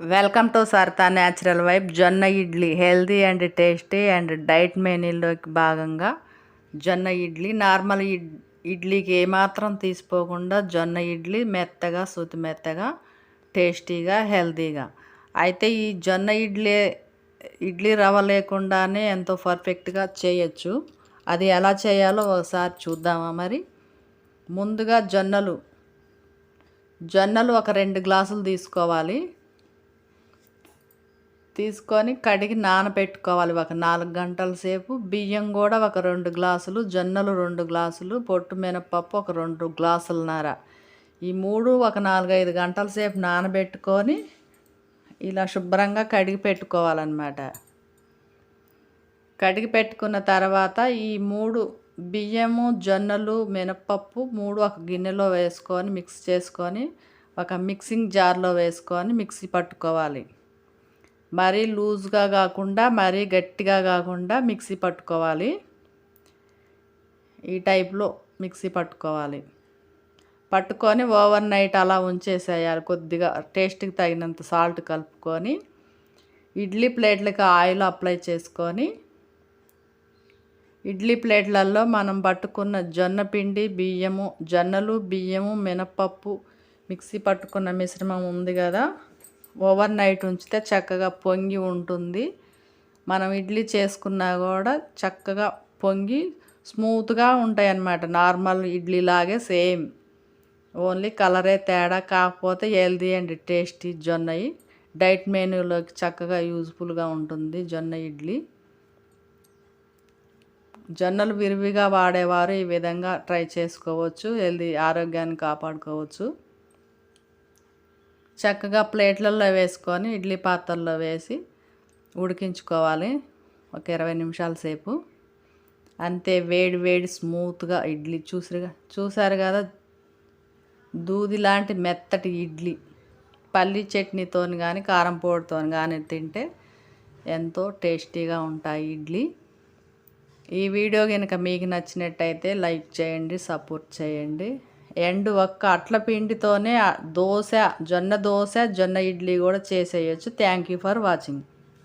Welcome to సర్తా natural vibe జొన్న idli healthy and tasty and diet మెనీలోకి భాగంగా జొన్న ఇడ్లీ నార్మల్ ఇడ్ ఇడ్లీకి ఏమాత్రం తీసిపోకుండా జొన్న ఇడ్లీ మెత్తగా సుతి మెత్తగా టేస్టీగా హెల్తీగా. అయితే ఈ జొన్న ఇడ్లీ ఇడ్లీ రవ్వ లేకుండానే ఎంతో పర్ఫెక్ట్గా చేయొచ్చు. అది ఎలా చేయాలో ఒకసారి చూద్దామా మరి? ముందుగా జొన్నలు జొన్నలు ఒక రెండు గ్లాసులు తీసుకోవాలి. తీసుకొని కడిగి నానబెట్టుకోవాలి. ఒక నాలుగు గంటల సేపు బియ్యం కూడా ఒక రెండు గ్లాసులు జొన్నలు రెండు గ్లాసులు పొట్టు మినపప్పు ఒక రెండు గ్లాసులన్నర ఈ మూడు ఒక నాలుగైదు గంటల సేపు నానబెట్టుకొని ఇలా శుభ్రంగా కడిగి పెట్టుకోవాలన్నమాట. కడిగి పెట్టుకున్న తర్వాత ఈ మూడు బియ్యము జొన్నలు మినపప్పు మూడు ఒక గిన్నెలో వేసుకొని మిక్స్ చేసుకొని ఒక మిక్సింగ్ జార్లో వేసుకొని మిక్సీ పట్టుకోవాలి. మరీ లూజ్గా కాకుండా మరీ గట్టిగా కాకుండా మిక్సీ పట్టుకోవాలి. ఈ టైప్లో మిక్సీ పట్టుకోవాలి. పట్టుకొని ఓవర్ నైట్ అలా ఉంచేసేయాలి కొద్దిగా టేస్ట్కి తగినంత సాల్ట్ కలుపుకొని ఇడ్లీ ప్లేట్లకి ఆయిల్ అప్లై చేసుకొని ఇడ్లీ ప్లేట్లలో మనం పట్టుకున్న జొన్న పిండి బియ్యము జొన్నలు బియ్యము మినపప్పు మిక్సీ పట్టుకున్న మిశ్రమం ఉంది కదా. ఓవర్ నైట్ ఉంచితే చక్కగా పొంగి ఉంటుంది. మనం ఇడ్లీ చేసుకున్నా కూడా చక్కగా పొంగి స్మూత్గా ఉంటాయి అన్నమాట నార్మల్ ఇడ్లీ లాగే సేమ్. ఓన్లీ కలరే తేడా కాకపోతే హెల్దీ అండ్ టేస్టీ జొన్నయి. డైట్ మెనూలోకి చక్కగా యూజ్ఫుల్గా ఉంటుంది జొన్న ఇడ్లీ. జొన్నలు విరివిగా వాడేవారు ఈ విధంగా ట్రై చేసుకోవచ్చు. హెల్దీ ఆరోగ్యాన్ని కాపాడుకోవచ్చు. చక్కగా ప్లేట్లలో వేసుకొని ఇడ్లీ పాత్రల్లో వేసి ఉడికించుకోవాలి. ఒక ఇరవై నిమిషాల సేపు. అంతే వేడి వేడి స్మూత్గా ఇడ్లీ చూసిరుగా చూసారు కదా? దూది లాంటి మెత్తటి ఇడ్లీ. పల్లి చట్నీతో కానీ కారం పొడితో కానీ తింటే ఎంతో టేస్టీగా ఉంటాయి ఇడ్లీ. ఈ వీడియో కనుక మీకు నచ్చినట్టయితే లైక్ చేయండి సపోర్ట్ చేయండి. ఎండు ఒక్క అట్ల పిండితోనే దోశ జొన్న దోశ జొన్న ఇడ్లీ కూడా చేసేయచ్చు. Thank you for watching